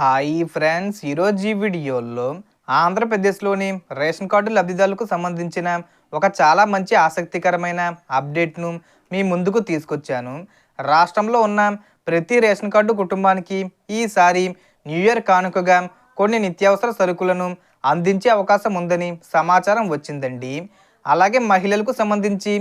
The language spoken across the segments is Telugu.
Hi friends. ఈరోజు ఈ వీడియోలో ఆంధ్రప్రదేశ్లోని రేషన్ కార్డు లబ్ధిదారులకు సంబంధించిన ఒక చాలా మంచి ఆసక్తికరమైన అప్డేట్ను మీ ముందుకు తీసుకొచ్చాను. రాష్ట్రంలో ఉన్న ప్రతి రేషన్ కార్డు కుటుంబానికి ఈసారి న్యూ ఇయర్ కానుకగా కొన్ని నిత్యావసర సరుకులను అందించే అవకాశం ఉందని సమాచారం వచ్చిందండి. అలాగే మహిళలకు సంబంధించి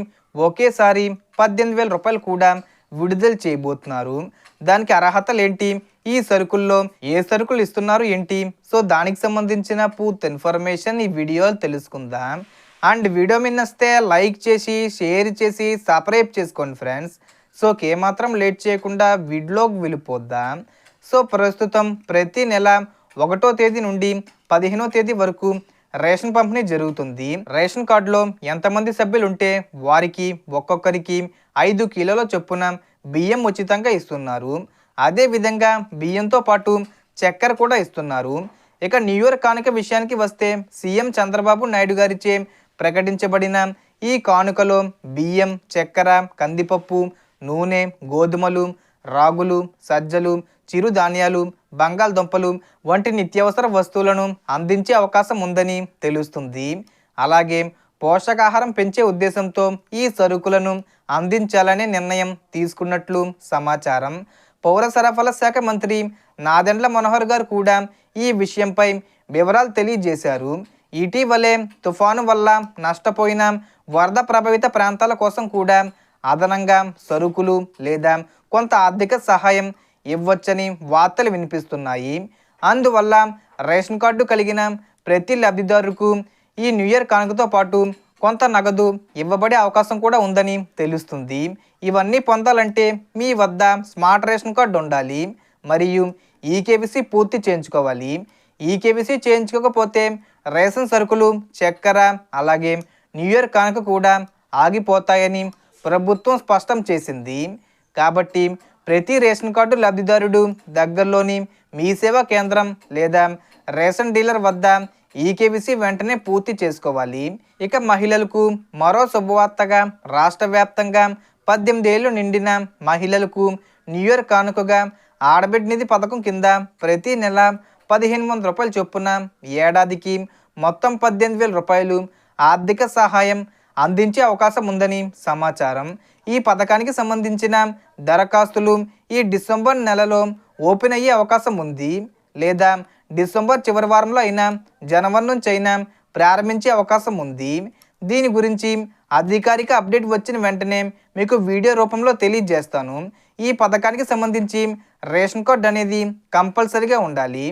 ఒకేసారి పద్దెనిమిది వేల రూపాయలు కూడా విడుదల చేయబోతున్నారు. దానికి అర్హతలు ఏంటి ఈ సరుకుల్లో ఏ సరుకులు ఇస్తున్నారు ఏంటి? సో దానికి సంబంధించిన పూర్తి ఇన్ఫర్మేషన్ ఈ వీడియోలు తెలుసుకుందాం. అండ్ వీడియో మిన్నస్తే లైక్ చేసి షేర్ చేసి సబ్స్క్రైబ్ చేసుకోండి ఫ్రెండ్స్. సో ఏమాత్రం లేట్ చేయకుండా వీడియోకి వెళ్ళిపోద్దాం. సో ప్రస్తుతం ప్రతి నెల ఒకటో తేదీ నుండి పదిహేనో తేదీ వరకు రేషన్ పంపిణీ జరుగుతుంది. రేషన్ కార్డులో ఎంతమంది సభ్యులు ఉంటే వారికి ఒక్కొక్కరికి ఐదు కిలోల చొప్పున బియ్యం ఉచితంగా ఇస్తున్నారు. అదే విధంగా బియ్యంతో పాటు చక్కెర కూడా ఇస్తున్నారు. ఇక న్యూ ఇయర్ కానుక విషయానికి వస్తే సీఎం చంద్రబాబు నాయుడు గారిచే ప్రకటించబడిన ఈ కానుకలో బియ్యం చక్కెర కందిపప్పు నూనె గోధుమలు రాగులు సజ్జలు చిరుధాన్యాలు బంగాళదుంపలు వంటి నిత్యావసర వస్తువులను అందించే అవకాశం ఉందని తెలుస్తుంది. అలాగే పోషకాహారం పెంచే ఉద్దేశంతో ఈ సరుకులను అందించాలనే నిర్ణయం తీసుకున్నట్లు సమాచారం. పౌర సరఫరాల శాఖ మంత్రి నాదెండ్ల మనోహర్ గారు కూడా ఈ విషయంపై వివరాలు తెలియజేశారు. ఇటీవలే తుఫాను వల్ల నష్టపోయిన వరద ప్రభావిత ప్రాంతాల కోసం కూడా అదనంగా సరుకులు లేదా కొంత ఆర్థిక సహాయం ఇవ్వచ్చని వార్తలు వినిపిస్తున్నాయి. అందువల్ల రేషన్ కార్డు కలిగిన ప్రతి లబ్ధిదారుకు ఈ న్యూ ఇయర్ కానుకతో పాటు కొంత నగదు ఇవ్వబడే అవకాశం కూడా ఉందని తెలుస్తుంది. ఇవన్నీ పొందాలంటే మీ వద్ద స్మార్ట్ రేషన్ కార్డు ఉండాలి. మరియు ఈకేవీసీ పూర్తి చేయించుకోవాలి. ఈకేవీసీ చేయించుకోకపోతే రేషన్ సరుకులు చక్కెర అలాగే న్యూ ఇయర్ కానుక కూడా ఆగిపోతాయని ప్రభుత్వం స్పష్టం చేసింది. కాబట్టి ప్రతి రేషన్ కార్డు లబ్ధిదారుడు దగ్గరలోని మీ సేవా కేంద్రం లేదా రేషన్ డీలర్ వద్ద ఈకేవీసీ వెంటనే పూర్తి చేసుకోవాలి. ఇక మహిళలకు మరో శుభవార్తగా రాష్ట్ర వ్యాప్తంగా పద్దెనిమిది ఏళ్ళు నిండిన మహిళలకు న్యూ ఇయర్ కానుకగా ఆడబిడ్డ నిధి పథకం కింద ప్రతి నెల పదిహేను వందల రూపాయలు చొప్పున ఏడాదికి మొత్తం పద్దెనిమిది వేల రూపాయలు ఆర్థిక సహాయం అందించే అవకాశం ఉందని సమాచారం. ఈ పథకానికి సంబంధించిన దరఖాస్తులు ఈ డిసెంబర్ నెలలో ఓపెన్ అయ్యే అవకాశం ఉంది. లేదా డిసెంబర్ చివరి వారంలో అయినా జనవరి నుంచి అయినా ప్రారంభించే అవకాశం ఉంది. దీని గురించి అధికారిక అప్డేట్ వచ్చిన వెంటనే మీకు వీడియో రూపంలో తెలియజేస్తాను. ఈ పథకానికి సంబంధించి రేషన్ కార్డ్ అనేది కంపల్సరీగా ఉండాలి.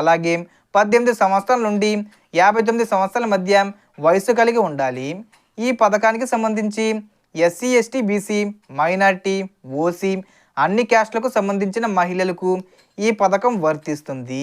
అలాగే పద్దెనిమిది సంవత్సరాల నుండి యాభై తొమ్మిది సంవత్సరాల మధ్య వయసు కలిగి ఉండాలి. ఈ పథకానికి సంబంధించి SC ST BC minority OC అన్ని క్యాస్ట్లకు సంబంధించిన మహిళలకు ఈ పథకం వర్తిస్తుంది.